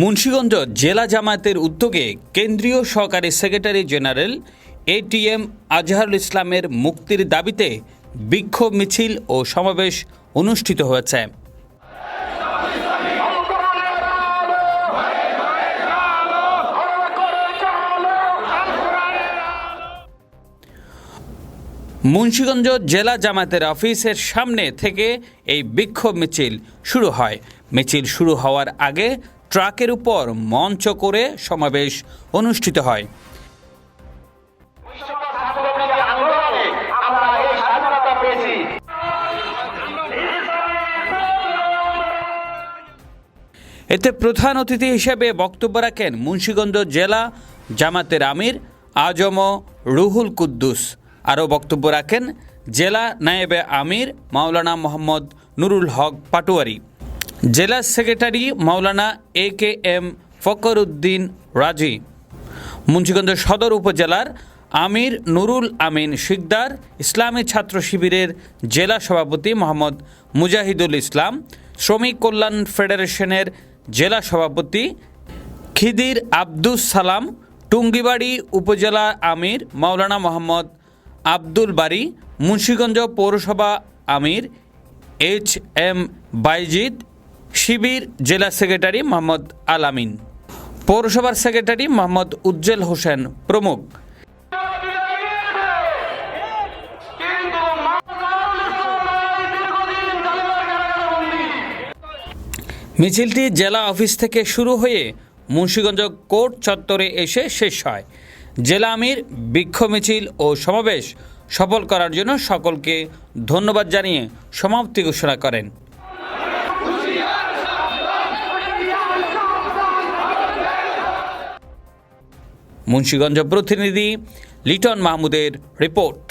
মুন্সীগঞ্জ জেলা জামায়াতের উদ্যোগে কেন্দ্রীয় সহকারী সেক্রেটারি জেনারেল এটিএম আজহারুল ইসলামের মুক্তির দাবিতে বিক্ষোভ মিছিল ও সমাবেশ অনুষ্ঠিত হয়েছে। মুন্সীগঞ্জ জেলা জামায়াতের অফিসের সামনে থেকে এই বিক্ষোভ মিছিল শুরু হয়। মিছিল শুরু হওয়ার আগে ট্রাকের উপর মঞ্চ করে সমাবেশ অনুষ্ঠিত হয়। এতে প্রধান অতিথি হিসেবে বক্তব্য রাখেন মুন্সীগঞ্জ জেলা জামাতের আমির আজম রুহুল কুদ্দুস। আরও বক্তব্য রাখেন জেলা নায়েবে আমির মাওলানা মোহাম্মদ নুরুল হক পাটোয়ারি। জেলা secretary Maulana A K M ফকরউদ্দিন রাজি। মুন্সিগঞ্জ সদর উপজেলার আমির নুরুল আমিন শিকদার ইসলামী ছাত্র শিবিরের জেলা সভাপতি মোহাম্মদ মুজাহিদুল ইসলাম, শ্রমিক কল্যাণ ফেডারেশনের জেলা সভাপতি খিদির আব্দুস সালাম, টুঙ্গিবাড়ি উপজেলা আমির মাওলানা মোহাম্মদ আব্দুল বারি, মুন্সিগঞ্জ পৌরসভা আমির, এইচ এম বাইজিদ, শিবির জেলা সেক্রেটারি মোহাম্মদ আল আমিন। পৌরসভার সেক্রেটারি মোহাম্মদ উজ্জ্বল হোসেন প্রমুখ। মিছিলটি জেলা অফিস থেকে শুরু হয়ে মুন্সীগঞ্জ কোর্ট চত্বরে এসে শেষ হয়। জেলা আমির বিক্ষোভ মিছিল ও সমাবেশ সফল করার জন্য সকলকে ধন্যবাদ জানিয়ে সমাপ্তি ঘোষণা করেন। মুন্সীগঞ্জ প্রতিনিধি লিটন মাহমুদের রিপোর্ট।